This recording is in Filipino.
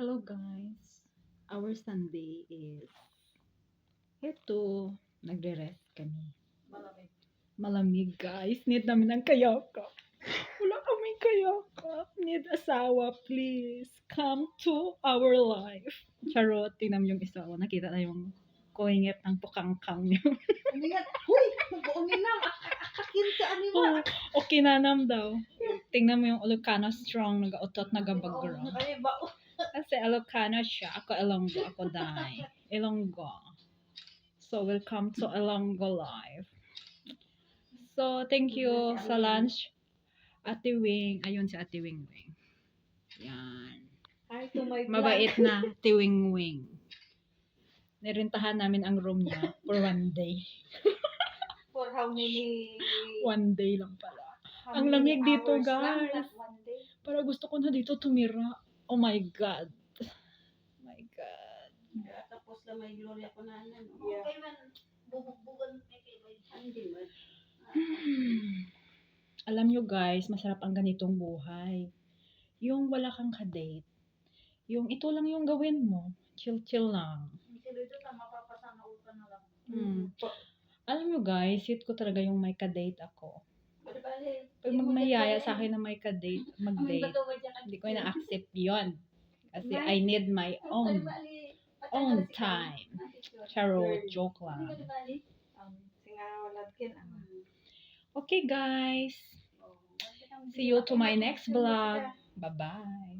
Hello guys. Our Sunday is ito, nagre-rest kami. Malamig. Malamig guys. Need namin ng kayakap. Wala kaming kayakap. Need asawa, please. Come to our life. Charot, tingnan mo yung isa. Nakita na yung koingit ng pukangkang niyo. Umingat. Huy! Mag-uminam. Akakin ka ani mo. oh, okay na nam daw. Tingnan mo yung Ilocano strong, nag-utot, nag-bagra. Ay ba? Ilocano siya. Ako Ilonggo. Ako Dai. Ilonggo. So, welcome to Ilonggo Live. So, thank you sa lunch. Ate Wing. Ayun si Ate Wing Wing. Yan. Hi to my vlog. Mabait na Ate Wing Wing. Nirintahan namin ang room niya for one day. For how many... One day lang pala. how Ang lamig dito, lang, guys. day. Para gusto ko na dito tumira. Oh my God. Lang may gloria ko na ano. Yeah. Okay man, bubog-bugan may kay Hindi man. Alam nyo guys, masarap ang ganitong buhay. Yung wala kang ka-date. Yung ito lang yung gawin mo. Chill-chill lang. Kasi dito ta mapapasana ka na lang. Hmm. Alam nyo guys, hit ko talaga yung may ka-date ako. Pag magmayaya sa akin na may ka-date, mag-date, hindi ko na-accept yon Kasi I need my own, own time. Charot, joke lang. Um, ah. Okay guys, see you to my next vlog. Bye-bye.